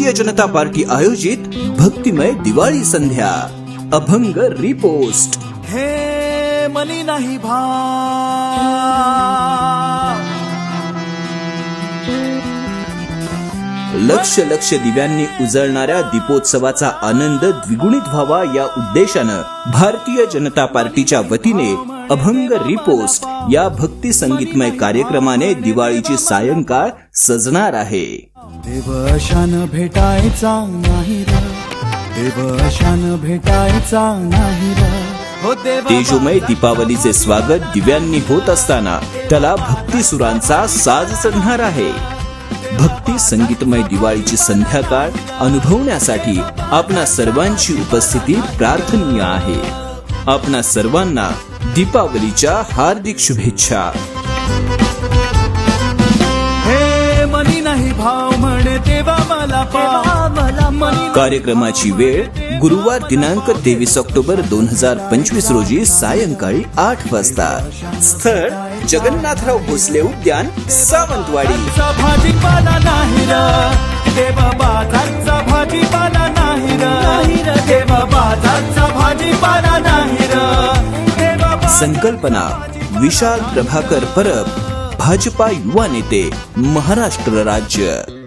Bharatiya Janata party आयोजित भक्तिमय दिवाळी संध्या. अभंग रिपोस्ट. हे मनी नाही भा लक्ष लक्ष दिव्यांनी उजळणाऱ्या दीपोत्सवाचा आनंद द्विगुणित व्हावा या उद्देशानं भारतीय जनता पार्टीच्या वतीने अभंग रिपोस्ट या भक्ती संगीतमय कार्यक्रमाने दिवाळीची सायंकाळ सजणार आहे. देवशान भेटायचा नाही देवशान भेटायचा नाही हो देव. तेजोमय दीपावलीचे स्वागत दिव्यांनी होत असताना त्याला भक्ती सुरांचा साज चढणार आहे. भक्ती संगीतमय दिवाळीची संध्याकाळ अनुभवण्यासाठी आपणा सर्वांची उपस्थिती प्रार्थनीय आहे. आपणा सर्वांना दीपावलीच्या हार्दिक शुभेच्छा. हे मनी नाही भाव म्हणे देवा मला कार्यक्रमाची वेळ गुरुवार दिनांक तेवीस ऑक्टोबर दोन हजार पंचवीस रोजी सायंकाळी आठ वाजता. स्थळ जगन्नाथराव भोसले उद्यान सावंतवाडी. भाजीपाला नाही देवा संकल्पना विशाल प्रभाकर परब भाजपा युवा नेते महाराष्ट्र राज्य.